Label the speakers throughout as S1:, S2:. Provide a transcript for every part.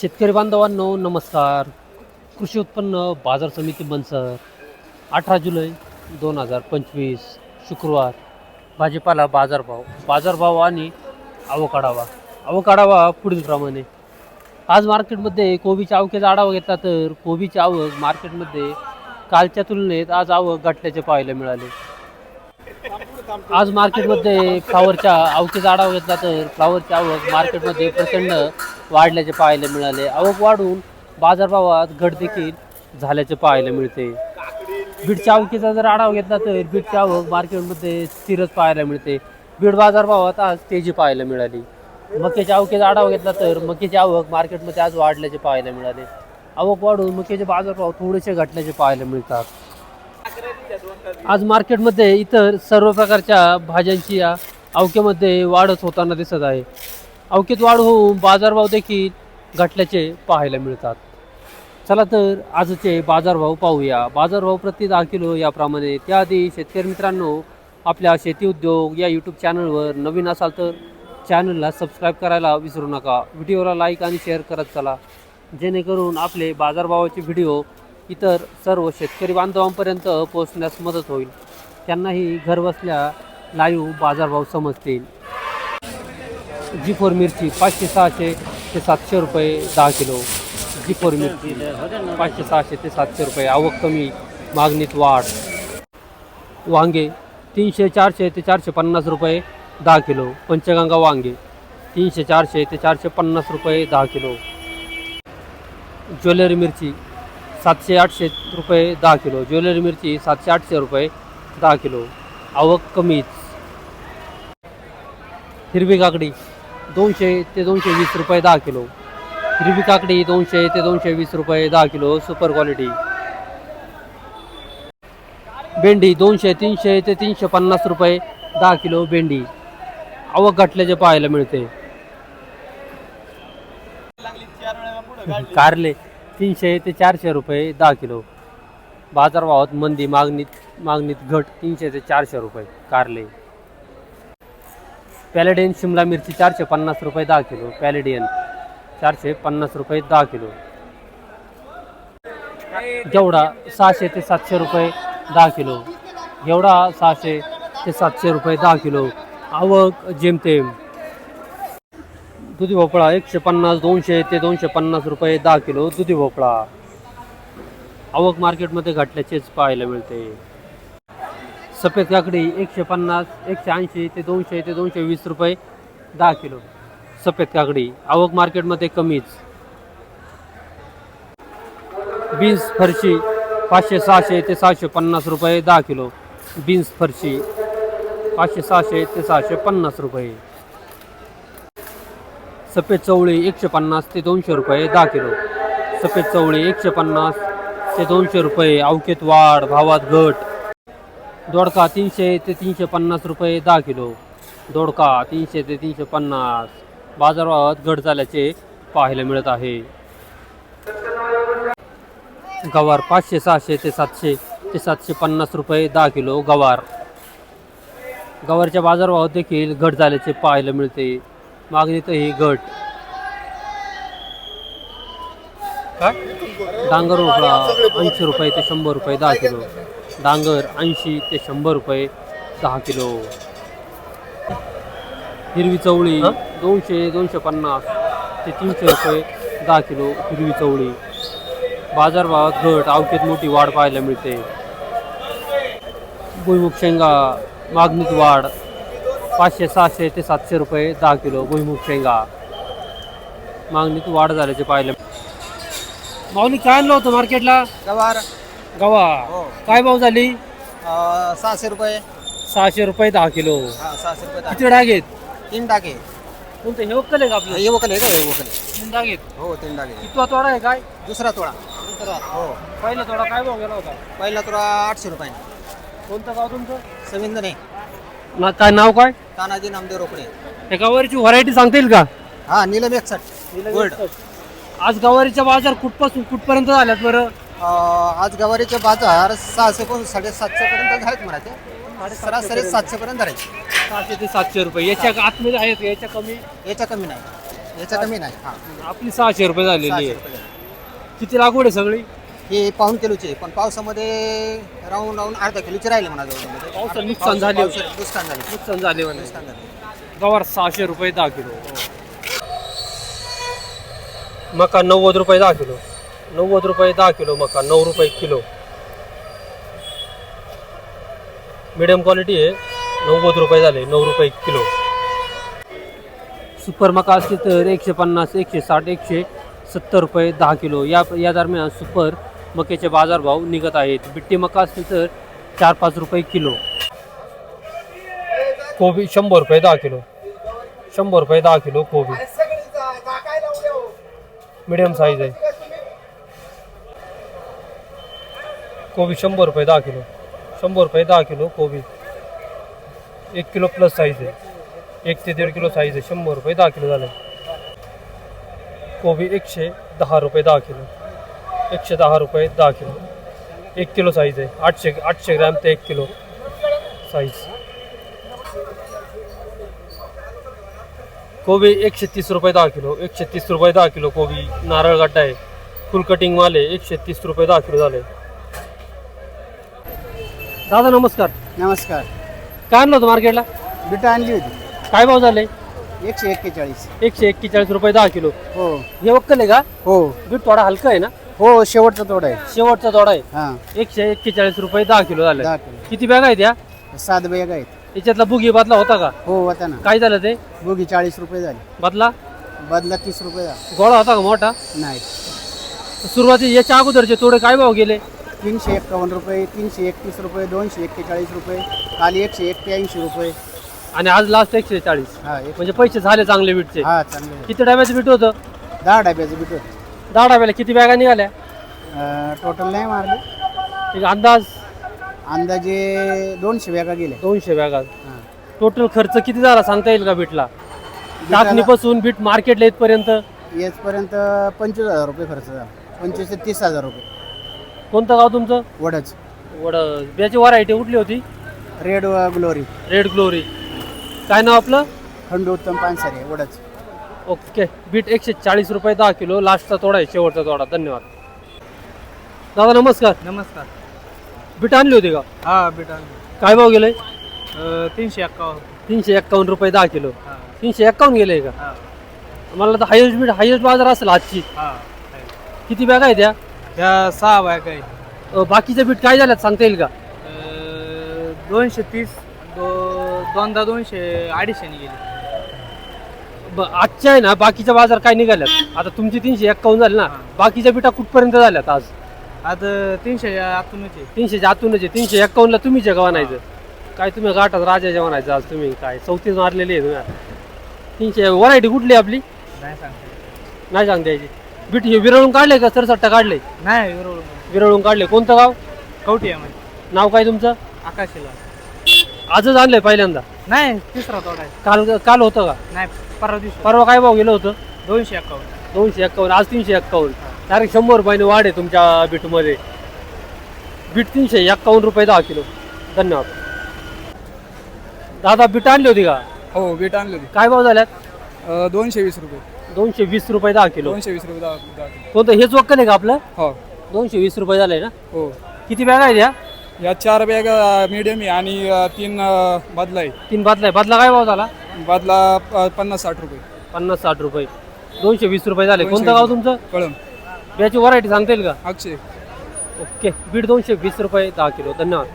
S1: शेतकरी बांधवांनो नमस्कार. कृषी उत्पन्न बाजार समिती मनसर अठरा जुलै दोन हजार पंचवीस शुक्रवार. भाजीपाला बाजारभाव बाजारभाव आणि आवकाढावा आवकाढावा पुढीलप्रमाणे आज मार्केटमध्ये कोबीच्या आवकेचा आढावा घेतला तर कोबीची आवक मार्केटमध्ये कालच्या तुलनेत आज आवक गाठल्याचे पाहायला मिळाले. आज मार्केटमध्ये फ्लावरच्या आवकेचा आढावा घेतला तर फ्लावरची आवक मार्केटमध्ये प्रचंड वाढल्याचे पाहायला मिळाले. आवक वाढून बाजारभावात घट देखील झाल्याचे पाहायला मिळते. बीडच्या आवकीचा जर आढावा घेतला तर बीडची आवक मार्केटमध्ये स्थिरच पाहायला मिळते. बीड बाजारभावात आज तेजी पाहायला मिळाली. मक्याच्या आवकेचा आढावा घेतला तर मक्याची आवक मार्केटमध्ये आज वाढल्याचे पाहायला मिळाले. आवक वाढून मक्याचे बाजारभाव थोडेसे घटल्याचे पाहायला मिळतात. आज मार्केटमध्ये इतर सर्व प्रकारच्या भाज्यांची या अवकेमध्ये वाढच होताना दिसत आहे. अवकेत वाढ होऊन बाजारभाव देखील घटल्याचे पाहायला मिळतात. चला तर आजचे बाजारभाव पाहूया. बाजारभाव प्रति दहा किलो याप्रमाणे त्याआधी शेतकरी मित्रांनो आपल्या शेती उद्योग या यूट्यूब चॅनलवर नवीन असाल तर चॅनलला सबस्क्राईब करायला विसरू नका. व्हिडिओला लाईक आणि शेअर करत चला. जेणेकरून आपले बाजारभावाचे व्हिडिओ इतर सर्व शेतकरी बांधवांपर्यंत पोहोचण्यास मदत होईल. त्यांनाही घरबसल्या लाईव्ह बाजारभाव समजतील. जी फोर मिरची पाचशे सहाशे ते सातशे रुपये दहा किलो. जी फोर मिरची पाचशे सहाशे ते सातशे रुपये. आवक कमी मागणीत वाढ. वांगे तीनशे चारशे ते चारशे पन्नास रुपये दहा किलो. पंचगंगा वांगे तीनशे चारशे ते चारशे पन्नास रुपये दहा किलो. ज्वेलरी मिरची सातशे आठशे रुपये दहा किलो. ज्वेलरी मिरची सातशे आठशे रुपये दहा किलो. आवक कमीच. हिरवी काकडी दोनशे ते दोनशे वीस रुपये दहा किलो. हिरवी काकडी दोनशे ते दोनशे वीस रुपये दहा किलो सुपर क्वालिटी भेंडी दोनशे तीनशे ते तीनशे पन्नास रुपये दहा किलो भेंडी. आवक घटल्याचे पाहायला मिळते. कारले तीनशे ते चारशे रुपये दहा किलो. बाजारभावात मंदी मागणीत मागणीत घट तीनशे ते चारशे रुपये कारले. पॅलेडियन शिमला मिरची चारशे पन्नास रुपये दहा किलो. पॅलेडियन चारशे पन्नास रुपये दहा किलो. जेवढा सहाशे ते सातशे रुपये दहा किलो. जेवढा सहाशे ते सातशे रुपये दहा किलो. आवक जेमतेम. दुधी भोपळा एकशे पन्नास दोनशे ते दोनशे पन्नास रुपये दहा किलो दुधी भोपळा. आवक मार्केटमध्ये घटल्याचेच पाहायला मिळते. सफेद काकडी एकशे पन्नास एकशे ऐंशी ते दोनशे ते दोनशे वीस रुपये दहा किलो. सफेद काकडी आवक मार्केटमध्ये कमीच. बीन्स फरशी पाचशे सहाशे ते सहाशे पन्नास रुपये दहा किलो. बीन्स फरशी पाचशे सहाशे ते सहाशे पन्नास रुपये. सफेद चवळी एकशे पन्नास ते दोनशे रुपये दहा किलो. सफेद चवळी एकशे पन्नास ते दोनशे रुपये. अवकेत वाढ भावात घट. दोडका तीनशे ते तीनशे पन्नास रुपये दहा किलो. दोडका तीनशे ते तीनशे पन्नास. बाजारात घट झाल्याचे पाहायला मिळत आहे. गवार पाचशे सहाशे ते सातशे ते सातशे पन्नास रुपये दहा किलो गवार. गवारच्या बाजारभावात देखील घट झाल्याचे पाहायला मिळते. मागणीतही घट. काय? डांगर भोपळा ऐंशी रुपये ते शंभर रुपये दहा किलो. डांगर ऐंशी ते शंभर रुपये दहा किलो. हिरवी चवळी दोनशे दोनशे पन्नास ते तीनशे रुपये दहा किलो हिरवी चवळी. बाजारभावात घट अवकेत मोठी वाढ पाहायला मिळते. भुईमुग शेंगा मागणीत वाढ पाचशे सहाशे ते सातशे रुपये दहा किलो भुईमुग शेंगा. मागणीत वाढ झाल्याचे पाहायला माऊली काय आणलं होतं मार्केटला
S2: गवार.
S1: गवा.
S2: हो.
S1: काय भाव झाली?
S2: अं, सहाशे रुपये.
S1: सहाशे रुपये दहा किलो.
S2: हा सहाशे रुपये दहा.
S1: किती डाग आहेत?
S2: तीन टाके
S1: कोणते? हे वक्कल आहे का आपलं?
S2: हे वकल आहे का हे वकल आहे?
S1: तीन डाग आहेत.
S2: हो तीन टाके
S1: कितवा तोडा आहे काय?
S2: दुसरा तोडा.
S1: दुसरा.
S2: हो.
S1: पहिला तोडा काय भाव गेला होता?
S2: पहिला तोडा आठशे रुपये
S1: कोणतं गाव तुमचं?
S2: सविंदने.
S1: ना काय नाव काय?
S2: तानाजी नामदेव रोकडे.
S1: त्या गवारीची व्हरायटी सांगता येईल का?
S2: हा नीलम एकसठ. गोल्ड.
S1: आज गवारीचा बाजार कुठपासून कुठपर्यंत झाल्यात बरं?
S2: आज गवारीचे बाजार सहाशे पासून साडेसातशे पर्यंत आहेत म्हणायचे. सरासरी सातशे पर्यंत राहायचे
S1: सहाशे ते सातशे रुपये. याच्या आतमध्ये आहेत याच्या कमी?
S2: याच्या कमी नाही. याच्या कमी नाही. हा.
S1: आपली सहाशे रुपये झालेली
S2: सहाशे
S1: आहे
S2: रुपये झाले.
S1: किती लागवड आहे सगळी?
S2: हे पाऊन किलोचे आहे, पण पावसामध्ये राऊंड राऊंड अर्धा किलोचे राहिले म्हणा जवळ
S1: पावसात नुकसान झाले होते.
S2: नुकसान झाले.
S1: नुकसान झाले म्हणे
S2: नुकसान झाले.
S1: गवार सहाशे रुपये दहा किलो. मका नव्वद रुपये दहा किलो. नव्वद रुपये दहा किलो मका नऊ रुपये किलो. मिडियम क्वालिटी आहे. नव्वद रुपये झाले नऊ रुपये किलो. सुपर मका असते तर एकशे पन्नास एकशे साठ एकशे सत्तर रुपये दहा किलो. या या दरम्यान सुपर मक्याचे बाजारभाव निघत आहेत. बिट्टी मका असते तर चार पाच रुपये किलो. कोबी शंभर रुपये दहा किलो. शंभर रुपये दहा किलो कोबी. मिडियम साईज आहे. कोबी शंभर रुपये दहा किलो. शंभर रुपये दहा किलो कोबी. एक किलो प्लस साईज आहे. एक ते दीड किलो साईज आहे. शंभर रुपये दहा किलो झाले. कोबी एकशे दहा रुपये दहा किलो. एकशे दहा रुपये दहा किलो. एक किलो साईज आहे. आठशे आठशे ग्रॅम ते एक किलो साईज कोबी एकशे तीस रुपये दहा किलो. एकशे तीस रुपये दहा किलो कोबी. नारळ गड्डा आहे. फुल कटिंग माल आहे. एकशे तीस रुपये दहा किलो झाले. दादा नमस्कार.
S2: नमस्कार.
S1: काय आणलं होतं मार्केटला?
S2: बिटा आणली होती.
S1: काय भाव झाले?
S2: एकशे एक्केचाळीस.
S1: एकशे एक्केचाळीस रुपये दहा किलो.
S2: हो.
S1: हे वक्कल आहे का?
S2: हो.
S1: बीट थोडा हलका आहे ना?
S2: हो शेवटचा तोडा आहे.
S1: शेवटचा थोडा आहे.
S2: हा.
S1: एकशे एक्केचाळीस रुपये दहा किलो झाले.
S2: दहा किलो.
S1: किती बॅग आहेत या?
S2: सात बॅग आहेत.
S1: याच्यातला बुगी बदला होता का?
S2: हो होता ना.
S1: काय झालं ते?
S2: बोगी चाळीस रुपये झाले.
S1: बदला?
S2: बदला तीस रुपये झाला.
S1: गोळा होता का मोठा?
S2: नाही.
S1: सुरुवाती याच्या अगोदरचे थोडे काय भाव गेले?
S2: तीनशे एक्कावन्न रुपये तीनशे एकतीस रुपये दोनशे एक्केचाळीस रुपये काल एकशे एक्क्याऐंशी रुपये.
S1: आणि आज लास्ट एकशे चाळीस.
S2: हा एक
S1: म्हणजे पैसे झाले चांगले बीटचे
S2: हा चांगले आहे.
S1: किती डब्याचं बीट होतं?
S2: दहा डब्याचं बिट होतं.
S1: दहा डब्याला किती बॅगा निघाल्या?
S2: टोटल नाही मारले.
S1: एक अंदाज?
S2: अंदाजे दोनशे बॅगा गेल्या.
S1: दोनशे बॅगा.
S2: हा.
S1: टोटल खर्च किती झाला सांगता येईल का बीटला टाकणीपासून बीट मार्केटला येतपर्यंत
S2: येचपर्यंत पंचवीस हजार रुपये खर्च झाला. पंचवीस ते तीस हजार रुपये.
S1: कोणतं गाव तुमचं?
S2: वडच
S1: वड बियाची व्हरायटी कुठली होती?
S2: रेड ग्लोरी
S1: रेड ग्लोरी काय नाव आपलं?
S2: खंडू उत्तम पानसरे वडच
S1: ओके. बीट एकशे चाळीस रुपये दहा किलो. लास्टचा तोडा आहे शेवटचा तोडा. धन्यवाद. दादा नमस्कार.
S2: नमस्कार.
S1: बीट आणली होती का?
S2: हा बेटा
S1: काय भाव गेले?
S2: तीनशे एक्कावन्न
S1: तीनशे एक्कावन्न रुपये दहा किलो. तीनशे एक्कावन्न गेले का? मला तर हायस्ट बीट हायस्ट बाजार असेल आजची. किती बॅग आहेत त्या
S2: ह्या सहा आहे
S1: अ, बाकीच्या बीट काय झाल्यात सांगता येईल का?
S2: दोनशे तीस दोनदा दोनशे अडीचशेने गेली.
S1: ब- आजच्या आहे ना बाकीच्या बाजार काय निघाल्यात? आता तुमची तीनशे एक्कावन्न झाले ना बाकीच्या बिटा कुठपर्यंत झाल्यात आज?
S2: आता तीनशे आतूनच आहे.
S1: तीनशे आतूनच आहे. तीनशे एक्कावन्नला तुम्ही जेव्हा म्हणायचं काय तुम्ही गाठात राजा जेव्हा आज तुम्ही? काय चौतीस मारलेली आहे तुम्ही. तीनशे व्हरायटी कुठली आपली?
S2: नाही सांगते
S1: नाही सांगता यायची. बीट हे विरळून काढले का सरसट्टा काढले?
S2: नाही विरोध
S1: विरळून काढले. कोणतं गाव?
S2: कवटी आहे म्हणजे.
S1: नाव काय तुमचं?
S2: आकाशीला.
S1: आजच आणलंय पहिल्यांदा.
S2: नाही तिसरा तोडा आहे.
S1: काल काल होतं का?
S2: नाही परवा दिवशी
S1: परवा काय भाव गेलं होतं?
S2: दोनशे अकाउंट
S1: दोनशे एक्कावन्न आज तीनशे एक्कावन्न डायरेक्ट शंभर रुपयाने वाढ आहे तुमच्या बीटमध्ये. बीट तीनशे एक्कावन्न रुपये दहा किलो. धन्यवाद. दादा बीट आणली होती का?
S3: हो बीट आणली होती.
S1: काय भाव झाल्यात?
S3: अ, दोनशे वीस रुपये.
S1: दोनशे वीस रुपये दहा किलो.
S3: दोनशे वीस रुपये दहा दहा किलो.
S1: कोणतं हेच वक्कल आहे का आपलं?
S3: हो.
S1: दोनशे वीस रुपये झालंय ना?
S3: हो.
S1: किती बॅग आहेत या?
S3: या चार बॅग मिडियम आहे आणि अ, तीन अ, बदला आहे.
S1: तीन बादला आहे. बादला काय भाव झाला?
S3: बदला पन्नास साठ रुपये.
S1: पन्नास साठ रुपये. दोनशे वीस रुपये झाले. कोणतं गाव. तुमचं?
S3: कळम
S1: याची व्हरायटी सांगता येईल का?
S3: अक्षय.
S1: ओके. बीट दोनशे वीस रुपये दहा किलो. धन्यवाद.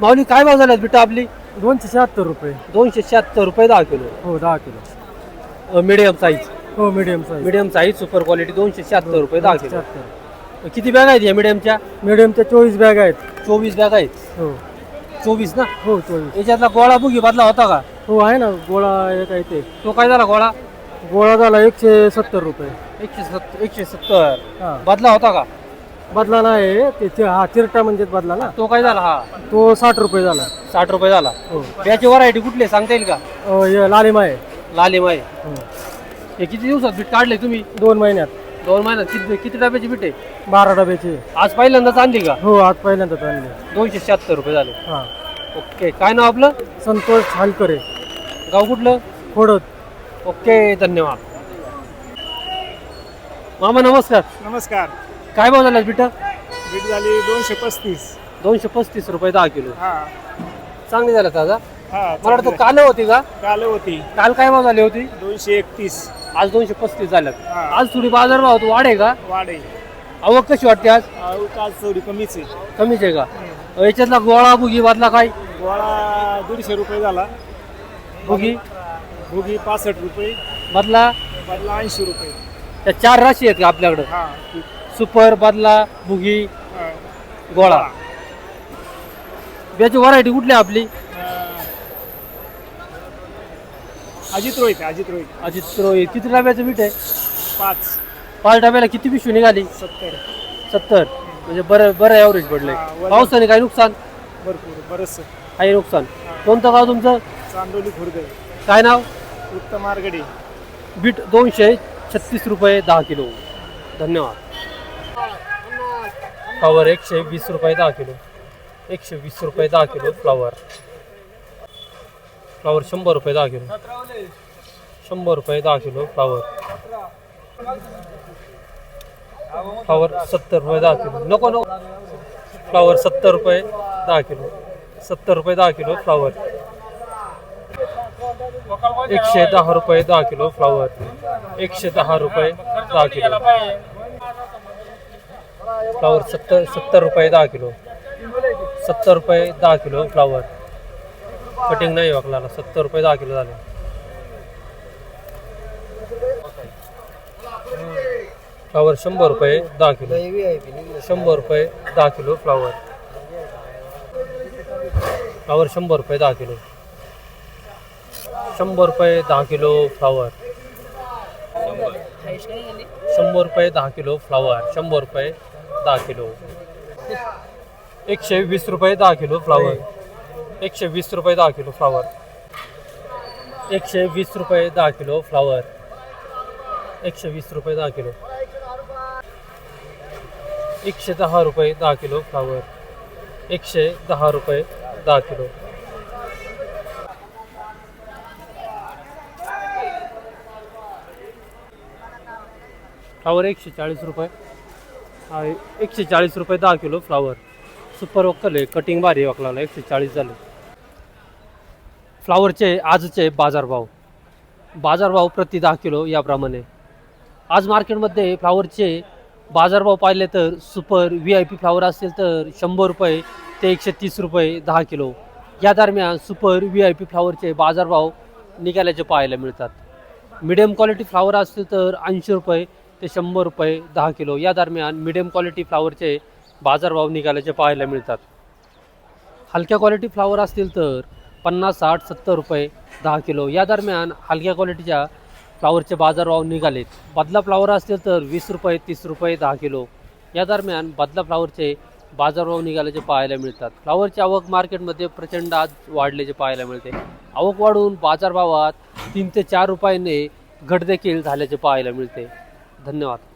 S1: माऊली काय भाव झाल्यात बीट आपली?
S2: दोनशे शहात्तर रुपये.
S1: दोनशे शहात्तर रुपये दहा किलो.
S2: हो दहा किलो.
S1: मिडियम साईज
S2: हो medium size
S1: medium size super quality दोनशे शहात्तर रुपये दहा किलो. किती बॅग आहेत या मिडियमच्या
S2: मीडियमच्या चोवीस बॅग आहेत.
S1: चोवीस बॅग आहेत?
S2: हो.
S1: चोवीस ना?
S2: हो चोवीस.
S1: याच्यातला गोळा बुगी बदला होता का?
S2: हो आहे ना गोळा एक आहे ते.
S1: तो काय झाला गोळा?
S2: गोळा झाला एकशे सत्तर रुपये.
S1: एकशे सत्तर एकशे सत्तर.
S2: हा.
S1: बदला होता का?
S2: बदला नाही ते चि- हा चिरटा म्हणजे बदला ना.
S1: तो काय झाला? हा.
S2: तो साठ रुपये झाला.
S1: साठ रुपये झाला.
S2: हो.
S1: याची व्हरायटी कुठली आहे? सांगता येईल का?
S2: अ, हे लालिमा आहे.
S1: लालिम आहे.
S2: हो.
S1: हे किती दिवसात बीट काढले तुम्ही?
S2: दोन महिन्यात.
S1: दोन महिन्यात. किती किती डब्याची बीट आहे?
S2: बारा डब्याचे.
S1: आज पहिल्यांदाच आणली का?
S2: हो आज पहिल्यांदाच आणले.
S1: दोनशे शहात्तर रुपये झाले.
S2: हा.
S1: ओके. काय नाव आपलं?
S2: संतोष हालकरे.
S1: गाव कुठलं? खोडत ओके धन्यवाद. मामा नमस्कार.
S3: नमस्कार.
S1: काय भाव झाला बिटा?
S3: बीट झाली दोनशे पस्तीस.
S1: दोनशे पस्तीस रुपये दहा किलो.
S3: हा.
S1: चांगली झालं दादा
S3: हा
S1: मला वाटतं काल होती का?
S3: काल होती.
S1: काल काय भाव झाली होती?
S3: दोनशे एकतीस.
S1: आज दोनशे पस्तीस झाल्यात
S3: हा.
S1: आज थोडी बाजार भाव वाढ आहे का?
S3: वाढे.
S1: आवक कशी वाटते आज?
S3: काल थोडी कमीच आहे.
S1: कमीच आहे का? याच्यातला गोळा बुगी बदला काय?
S3: गोळा दीडशे रुपये झाला.
S1: बुगी
S3: भोगी पासष्ट रुपये.
S1: बदला
S3: बदला ऐंशी रुपये.
S1: त्या चार राशी आहेत का आपल्याकडं?
S3: हा
S1: सुपर बदला बुगी
S3: हा.
S1: गोळा. याची व्हरायटी कुठली आहे आपली?
S3: अजित रोहित अजित रोहित.
S1: अजित रोहित. किती डब्याचं मीठ आहे?
S3: पाच.
S1: पाच डब्याला किती पिशवी निघाली?
S3: सत्तर.
S1: सत्तर. म्हणजे बरं बरं ॲव्हरेज पडलंय.
S3: हा,
S1: पावसाने काही नुकसान?
S3: भरपूर बरंच
S1: काही नुकसान? कोणतं गाव तुमचं?
S3: चांदोली खुर्द.
S1: काय नाव?
S3: उत्तम आरगडे.
S1: बीट दोनशे छत्तीस रुपये दहा किलो. धन्यवाद. फ्लावर एकशे वीस रुपये दहा किलो. एकशे वीस रुपये दहा किलो फ्लावर. फ्लावर शंभर रुपये दहा किलो. शंभर रुपये दहा किलो फ्लावर. फ्लावर सत्तर रुपये दहा किलो. नको नको. फ्लावर सत्तर रुपये दहा किलो. सत्तर रुपये दहा किलो फ्लावर. एकशे दहा रुपये दहा किलो फ्लावर. एकशे दहा रुपये दहा किलो. फ्लावर सत्तर सत्तर रुपये दहा किलो. सत्तर रुपये दहा किलो फ्लावर. कटिंग नाही वाकला सत्तर रुपये दहा किलो झाले. फ्लावर शंभर रुपये दहा किलो. शंभर रुपये दहा किलो फ्लावर फ्लावर शंभर रुपये दहा किलो. शंभर रुपये दहा किलो फ्लावर शंभर रुपये दहा किलो फ्लावर शंभर रुपये दहा किलो. एकशे वीस रुपये दहा किलो फ्लावर एकशे वीस रुपये दहा किलो फ्लावर एकशे वीस रुपये दहा किलो फ्लावर एकशे वीस रुपये दहा किलो. एकशे दहा रुपये दहा किलो फ्लावर एकशे दहा रुपये दहा किलो. फ्लावर एकशे चाळीस रुपये. हा, एकशे चाळीस रुपये दहा किलो फ्लावर. सुपर वक्कल आहे कटिंग भारी वकलाला एकशे चाळीस झाले. फ्लावरचे आजचे बाजारभाव. बाजारभाव प्रति दहा किलो याप्रमाणे. आज मार्केटमध्ये फ्लावरचे बाजारभाव पाहिले तर super V I P flower असतील तर शंभर रुपये ते एकशे तीस रुपये दहा किलो. या दरम्यान सुपर व्ही आय पी फ्लावरचे बाजारभाव निघाल्याचे पाहायला मिळतात. मिडियम क्वालिटी फ्लावर असतील तर ऐंशी रुपये ते शंभर रुपये दहा किलो. या दरम्यान मिडियम क्वालिटी फ्लावरचे बाजारभाव निघाल्याचे पाहायला मिळतात. हलक्या क्वालिटी फ्लावर असतील तर पन्नास साठ सत्तर रुपये दहा किलो. या दरम्यान हलक्या क्वालिटीच्या फ्लावरचे बाजारभाव निघालेत. बदला फ्लावर असतील तर वीस रुपये तीस रुपये दहा किलो. या दरम्यान बदला फ्लावरचे बाजारभाव निघाल्याचे पाहायला मिळतात. फ्लावरची आवक मार्केटमध्ये प्रचंड आज वाढल्याचे पाहायला मिळते. आवक वाढून बाजारभावात तीन ते चार रुपयाने घट देखील झाल्याचे पाहायला मिळते. धन्यवाद.